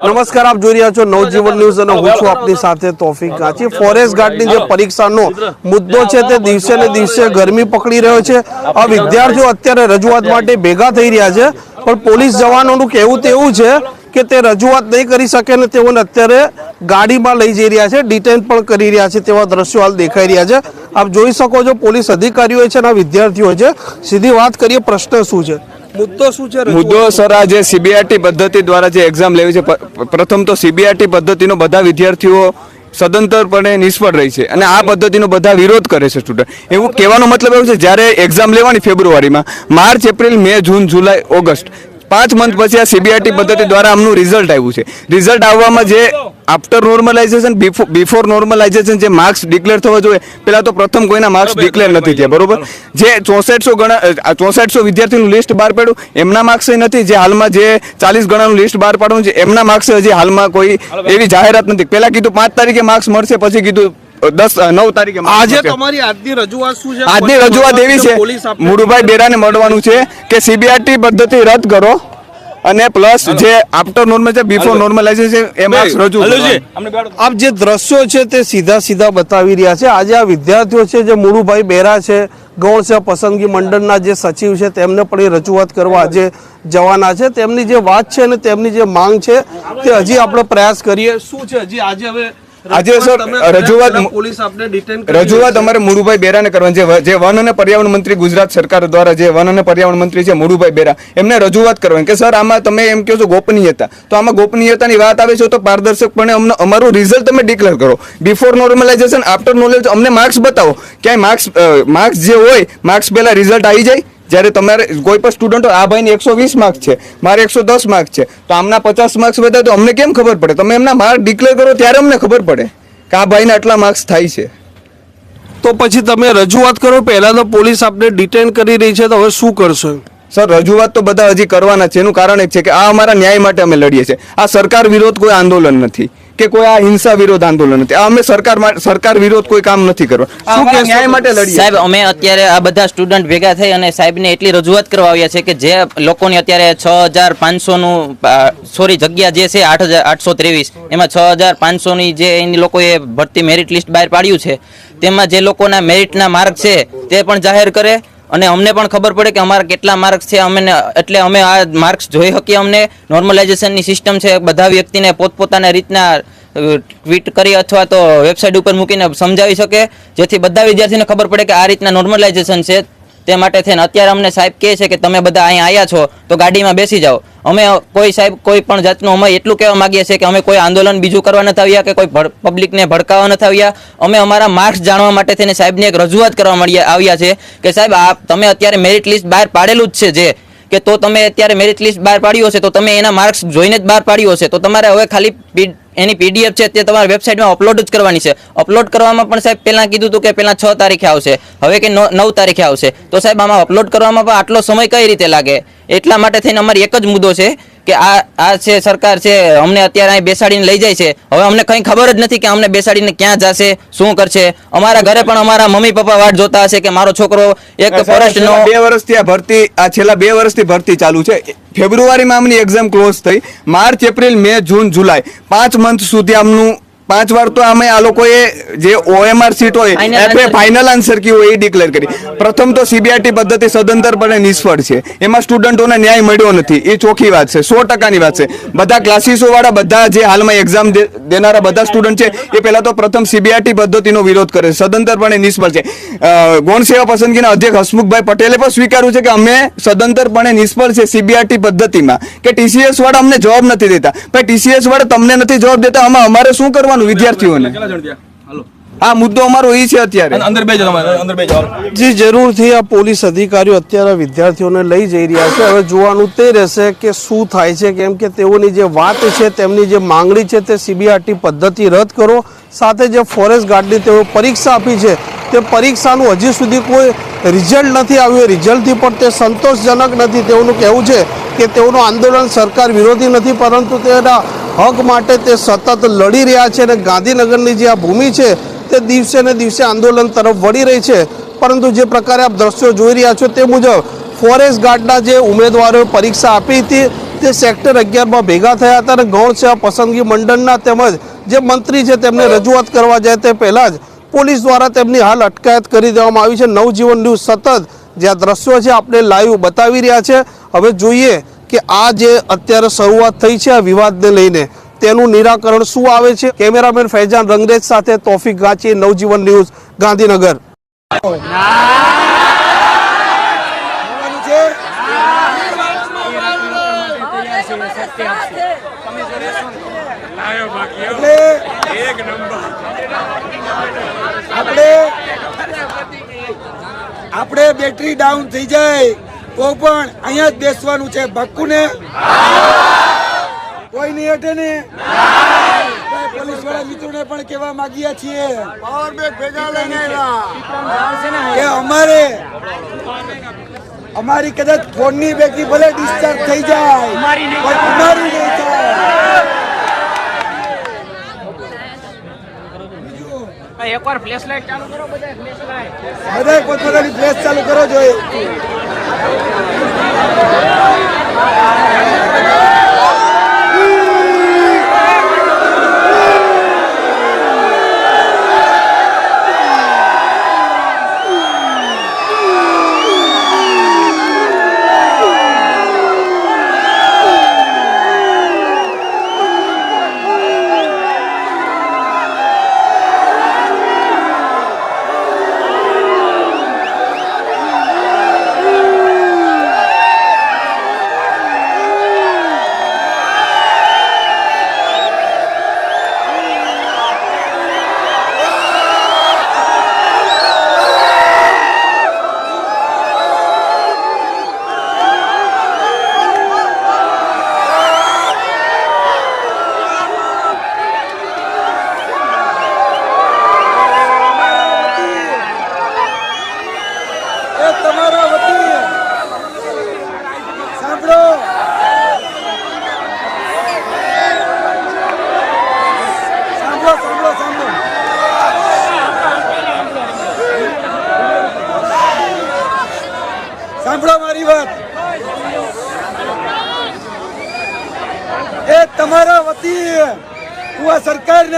નમસ્કાર આપ જોઈ રહ્યા છો નવજીવન ન્યૂઝ અને હું છું આપની સાથે તોફિક ગાંચી ફોરેસ્ટ ગાર્ડની જે પરીક્ષાનો મુદ્દો છે તે દિવસે ને દિવસે ગરમી પકડી રહ્યો છે. આ વિદ્યાર્થીઓ અત્યારે રજૂઆત માટે ભેગા થઈ રહ્યા છે. પણ પોલીસ જવાનોનું કહેવું તેવું છે કે તે રજૂઆત નહીં કરી શકે ને તેઓને અત્યારે ગાડીમાં લઈ જઈ રહ્યા છે. ડિટેન પણ કરી રહ્યા છે તેવા દ્રશ્યો હાલ દેખાઈ રહ્યા છે. આપ જોઈ શકો છો પોલીસ અધિકારીઓ છે અને વિદ્યાર્થીઓ છે. સીધી વાત કરીએ પ્રશ્ન શું છે? મુદ્દો શું છે મુદ્દો, સર, આ જે સીબીઆરટી પદ્ધતિ દ્વારા જે એક્ઝામ લેવી છે પ્રથમ તો સીબીઆરટી પદ્ધતિનો બધા વિદ્યાર્થીઓ સદંતરપણે નિષ્ફળ રહી છે અને આ પદ્ધતિનો બધા વિરોધ કરે છે સ્ટુડન્ટ એવું કહેવાનો મતલબ એવું છે, જ્યારે એક્ઝામ લેવાની ફેબ્રુઆરીમાં, March, April, May, June, July, August પાંચ મંથ પછી આ સીબીઆરટી પદ્ધતિ દ્વારા આમનું રિઝલ્ટ આવ્યું છે. રિઝલ્ટ આવવામાં જે આફ્ટર નોર્મલાઇઝેશન બિફોર નોર્મલાઇઝેશન જે માર્ક્સ ડિક્લેર થવા જોઈએ પેલા તો પ્રથમ કોઈના માર્ક્સ ડિક્લેર નથી થયા બરોબર. જે ચોસઠસો ગણા ચોસઠસો વિદ્યાર્થીનું લિસ્ટ બહાર પાડ્યું એમના માર્ક્સ નથી. જે હાલમાં જે ચાલીસ ગણાનું લિસ્ટ બહાર પાડવું છે એમના માર્ક્સ હજી હાલમાં કોઈ એવી જાહેરાત નથી. પેલા કીધું પાંચ તારીખે માર્ક્સ મળશે પછી કીધું દસ નવ તારીખે આજે તમારી આજની રજૂઆત શું છે? આજની રજૂઆત એવી છે મુળુભાઈ બેરાને મળવાનું છે કે સીબીઆરટી પદ્ધતિ રદ કરો અને પ્લસ જે આફ્ટર નોર્મલ છે બિફોર નોર્મલાઇઝેશન એ માર્ક્સ રજૂ આપ જે દ્રશ્યો છે તે સીધા સીધા બતાવી રહ્યા છે. આજે આ વિદ્યાર્થીઓ છે જે મુળુભાઈ બેરા છે ગૌણ સેવા પસંદગી મંડળના જે સચિવ છે તેમને પણ એ રજૂઆત કરવા આજે જવાના છે. તેમની જે વાત છે અને તેમની જે માંગ છે તે હજી આપણે પ્રયાસ કરીએ. શું છે? હજી આજે હવે આજે સર, રજૂઆત- રજૂઆત અમારે મુરુભાઈ બેરાને કરવાની છે. જે વન અને પર્યાવરણ મંત્રી ગુજરાત સરકાર દ્વારા જે વન અને પર્યાવરણ મંત્રી છે મુરુભાઈ બેરા એમને રજૂઆત કરવાની કે સર આમાં તમે એમ કહો છો ગોપનીયતા. તો આમાં ગોપનીયતાની વાત આવે છે તો પારદર્શકપણે અમને અમારું રિઝલ્ટ તમે ડિક્લેર કરો. બિફોર નોર્મલાઇઝેશન આફ્ટર નોલેજ અમને માર્ક્સ બતાવો. ક્યાંય માર્ક્સ માર્ક્સ જે હોય માર્ક્સ પહેલાં રિઝલ્ટ આવી જાય? જ્યારે તમારે કોઈ પણ સ્ટુડન્ટ આ ભાઈને એકસો વીસ માર્ક્સ છે મારે એકસો દસ માર્ક્સ છે તો આમના પચાસ માર્ક્સ બતાવે તો અમને કેમ ખબર પડે? તમે એમના માર્ક ડિક્લેર કરો ત્યારે અમને ખબર પડે કે આ ભાઈને આટલા માર્ક્સ થાય છે. તો પછી તમે રજૂઆત કરો પહેલાં તો પોલીસ આપને ડિટેન કરી રહી છે તો હવે શું કરશો? સર રજૂઆત તો બધા હજી કરવાના છે. એનું કારણ એક છે કે આ અમારા ન્યાય માટે અમે લડીએ છીએ. આ સરકાર વિરોધ કોઈ આંદોલન નથી. કે કોઈ આ હિંસા વિરોધ આંદોલન નથી. અમે સરકાર સરકાર વિરોધ કોઈ કામ નથી કરવા શું ન્યાય માટે લડીએ. સાહેબ અમે અત્યારે આ બધા સ્ટુડન્ટ ભેગા થઈ અને સાહેબને એટલી રજૂઆત કરવા આવ્યા છે કે જે લોકોની અત્યારે છ હજાર પાંચસોનું સોરી જગ્યા જે છે આઠ હજાર આઠસો ત્રેવીસ એમાં છ હજાર પાંચસોની જે એની લોકોએ ભરતી મેરિટ લિસ્ટ બહાર પાડ્યું છે તેમાં જે લોકોના મેરિટના માર્ક છે તે પણ જાહેર કરે અને અમને પણ ખબર પડે કે અમારા કેટલા માર્ક્સ છે, અમે એટલે અમે આ માર્ક્સ જોઈ શકીએ અમને. નોર્મલાઇઝેશનની સિસ્ટમ છે, બધા વ્યક્તિને પોતપોતાના રીતના ટ્વીટ કરી અથવા તો વેબસાઇટ ઉપર મૂકીને સમજાવી શકે. જેથી બધા વિદ્યાર્થીને ખબર પડે કે આ રીતના નોર્મલાઇઝેશન છે. તે માટે થઈને અત્યારે અમને સાહેબ કહે છે કે તમે બધા અહીંયા આવ્યા છો, તો ગાડીમાં બેસી જાઓ. અમે કોઈ સાહેબ, કોઈ પણ જાતનું અમે એટલું કહેવા માંગીએ છીએ કે અમે કોઈ આંદોલન બીજું કરવા નથી આવ્યા કે કોઈ પબ્લિકને ભડકાવવા નથી આવ્યા. અમે અમારા માર્ક્સ જાણવા માટે થઈને સાહેબને એક રજૂઆત કરવા મળ્યા આવ્યા છે કે સાહેબ, આ તમે અત્યારે મેરિટ લિસ્ટ બહાર પાડેલું જ છે જે, કે તો તમે અત્યારે મેરિટ લિસ્ટ બહાર પાડ્યું હશે, તો તમે એના માર્ક્સ જોઈને જ બહાર પાડ્યું હશે. તો તમારે હવે ખાલી એની પીડીએફ છે તે તમારે વેબસાઇટમાં અપલોડ જ કરવાની છે. અપલોડ કરવામાં પણ સાહેબ પહેલાં કીધું હતું કે પહેલાં છ તારીખે આવશે. હવે કે નવ તારીખે આવશે. તો સાહેબ આમાં અપલોડ કરવામાં પણ આટલો સમય કઈ રીતે લાગે? એટલા માટે થઈને અમારી એક જ મુદ્દો છે કે આ આ છે સરકાર છે અમને અત્યારે અહીં બેસાડીને લઈ જાય છે. હવે અમને કંઈ ખબર જ નથી કે અમને બેસાડીને ક્યાં જશે શું કરશે. અમારા ઘરે પણ અમારા મમ્મી પપ્પા વાટ જોતા હશે કે મારો છોકરો એક ફોરેસ્ટ ફોરેસ્ટનો બે વર્ષથી આ ભરતી આ છેલ્લા બે વર્ષથી ભરતી ચાલુ છે. ફેબ્રુઆરીમાં આમની એક્ઝામ ક્લોઝ થઈ. March April May June July. પાંચ મંથ સુધી આમનું પાંચ વાર તો અમે આ લોકોએ જે ઓએમઆર સીટ હોય એફએ. ફાઇનલ આન્સર કી હોય એ ડિક્લેર કરી. પ્રથમ તો સીબીઆરટી પદ્ધતિ સદંતરપણે નિષ્ફળ છે. એમાં સ્ટુડન્ટોને ન્યાય મળ્યો નથી. એ ચોખ્ખી વાત છે. સો ટકાની વાત છે. બધા ક્લાસીસો વાળા બધા જે હાલમાં એક્ઝામ દેનારા બધા સ્ટુડન્ટ છે એ પહેલા તો પ્રથમ સીબીઆરટી પદ્ધતિનો વિરોધ કરે છે. સદંતરપણે નિષ્ફળ છે. ગૌણ સેવા પસંદગીના અધ્યક્ષ હસમુખભાઈ પટેલે પણ સ્વીકાર્યું છે કે અમે સદંતરપણે નિષ્ફળ છે સીબીઆરટી પદ્ધતિમાં. કે ટીસીએસ વાળા અમને જવાબ નથી દેતા. ભાઈ ટીસીએસ વાળા તમને નથી જવાબ દેતા. આમાં અમારે શું કરવાનું? વિદ્યાર્થીઓને? કેટલા જણ ત્યાં આ મુદ્દો અમારો એ છે અત્યારે. અંદર બે અંદર બે જી જરૂરથી આ પોલીસ અધિકારીઓ અત્યારે વિદ્યાર્થીઓને લઈ જઈ રહ્યા છે. હવે જોવાનું તે રહેશે કે શું થાય છે કેમ કે તેઓની જે વાત છે તેમની જે માંગણી છે તે સીબીઆરટી પદ્ધતિ રદ કરો. સાથે જે ફોરેસ્ટ ગાર્ડની તેઓ પરીક્ષા આપી છે તે પરીક્ષાનું હજી સુધી કોઈ રિઝલ્ટ નથી આવ્યું. રિઝલ્ટથી પણ તે સંતોષજનક નથી. તેઓનું કહેવું છે કે તેઓનું આંદોલન સરકાર વિરોધી નથી પરંતુ તેના હક માટે તે સતત લડી રહ્યા છે અને ગાંધીનગરની જે આ ભૂમિ છે, તે દિવસે ને દિવસે આંદોલન તરફ વળી રહી છે. પરંતુ જે પ્રકારે આપ દ્રશ્યો જોઈ રહ્યા છો, તે મુજબ ફોરેસ્ટ ગાર્ડના જે ઉમેદવારોએ પરીક્ષા આપી હતી, તે સેક્ટર અગિયારમાં ભેગા થયા હતા અને ગૌણ સેવા પસંદગી મંડળના તેમજ જે મંત્રી છે, તેમને રજૂઆત કરવા જાય તે પહેલાં જ પોલીસ દ્વારા તેમની હાલ અટકાયત કરી દેવામાં આવી છે. નવજીવન ન્યૂઝ સતત જે આ દ્રશ્યો છે આપણે લાઈવ બતાવી રહ્યા છે. હવે જોઈએ કે આ જે અત્યારે શરૂઆત થઈ છે આ વિવાદને લઈને, તેનું નિરાકરણ શું આવે છે? કેમેરામેન ફૈજાન રંગરેજ સાથે તોફિક ગાંચી નવજીવન ન્યૂઝ, ગાંધીનગર. આપણે બેટરી ડાઉન થઈ જાય. તો પણ અહીંયા જ બેસવાનું છે. ભક્કુ ને કોઈ નહીં હટે ને? પોલીસવાળા મિત્રોને પણ કહેવા માંગીએ છીએ. કે અમારે અમારી કદાચ ફોનની બેટરી ભલે ડિસ્ચાર્જ થઈ જાય અમારી નહીં થાય. એકવાર ફ્લેશ લાઈટ ચાલુ કરો બધા ફ્લેશ લાઈટ બધાય પોતપોતાની પ્લેસ ચાલુ કરો જોઈએ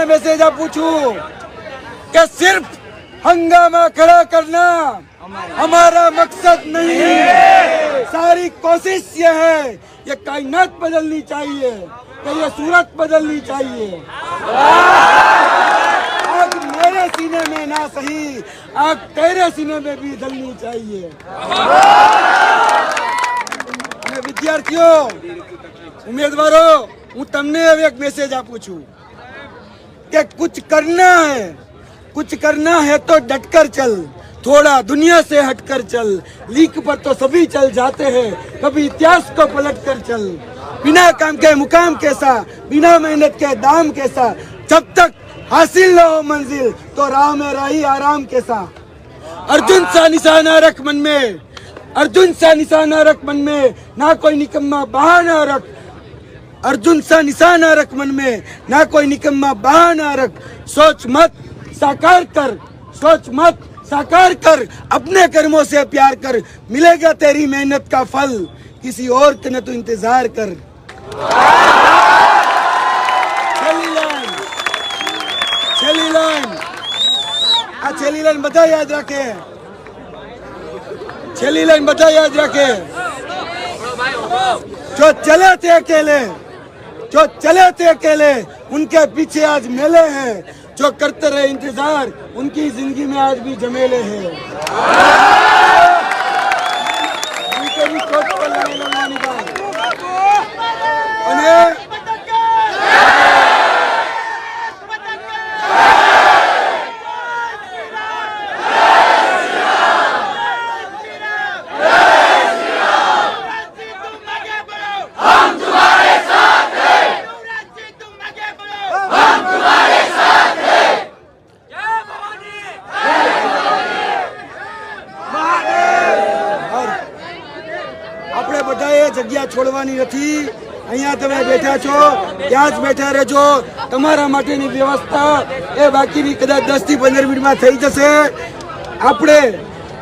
આ સરકારને મેસેજ આપું છું કે સિર્ફ हंगामा खड़ा करना हमारा मकसद नहीं सारी कोशिश ये है ये कायनात बदलनी चाहिए कि ये सूरत बदलनी चाहिए आग मेरे सीने में ना सही आग तेरे सीने में भी जलनी चाहिए અને વિદ્યાર્થીઓ ઉમેદવારો હું તમને હવે એક મેસેજ આપું છું कि कुछ करना है। कुछ करना है तो डटकर चल। थोड़ा दुनिया से हटकर चल। लीक पर तो सभी चल जाते हैं। कभी इतिहास को पलट कर चल। बिना काम के मुकाम कैसा बिना मेहनत के दाम कैसा जब तक हासिल न हो मंजिल तो राह में रही आराम कैसा अर्जुन सा निशाना रख मन में। अर्जुन सा निशाना रख मन में। ना कोई निकम्मा बहाना रख। अर्जुन सा निशाना रख मन में। ना कोई निकम्मा बहाना रख। सोच मत, साकार कर। सोच मत, साकार कर। अपने कर्मों से प्यार कर। मिलेगा तेरी मेहनत का फल। किसी और के न तो इंतज़ार कर। लाइन छेली लाइन बता याद रखे। छेली लाइन बता याद रखे। जो चले थे अकेले। जो चले थे अकेले उनके पीछे आज मेले हैं जो करते रहे इंतजार उनकी जिंदगी में आज भी जमेले हैं છોડવાની નથી. અહીંયા તમે બેઠા છો, ત્યાં જ બેઠા રહેજો. તમારા માટેની વ્યવસ્થા એ બાકીની કદાચ દસથી પંદર મિનિટમાં થઈ જશે. આપણે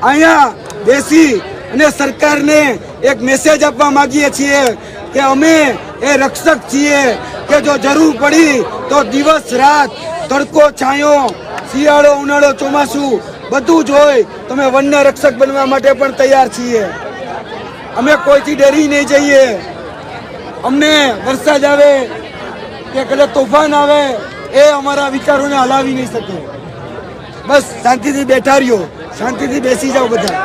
અહીંયા બેસી અને સરકારને એક મેસેજ આપવા માંગીએ છીએ કે અમે એ રક્ષક છીએ કે જો જરૂર પડી તો દિવસ રાત તડકો છાંયો, શિયાળો ઉનાળો ચોમાસું બધું જ હોય. તમે વન્ય રક્ષક બનવા માટે પણ તૈયાર છીએ. અમે કોઈથી ડરી નહીં જઈએ. અમને વરસાદ આવે, કે કદાચ તોફાન આવે, એ અમારા વિચારોને હલાવી નહીં શકે. બસ શાંતિથી બેઠા રહ્યો. શાંતિથી બેસી જાઓ બધા.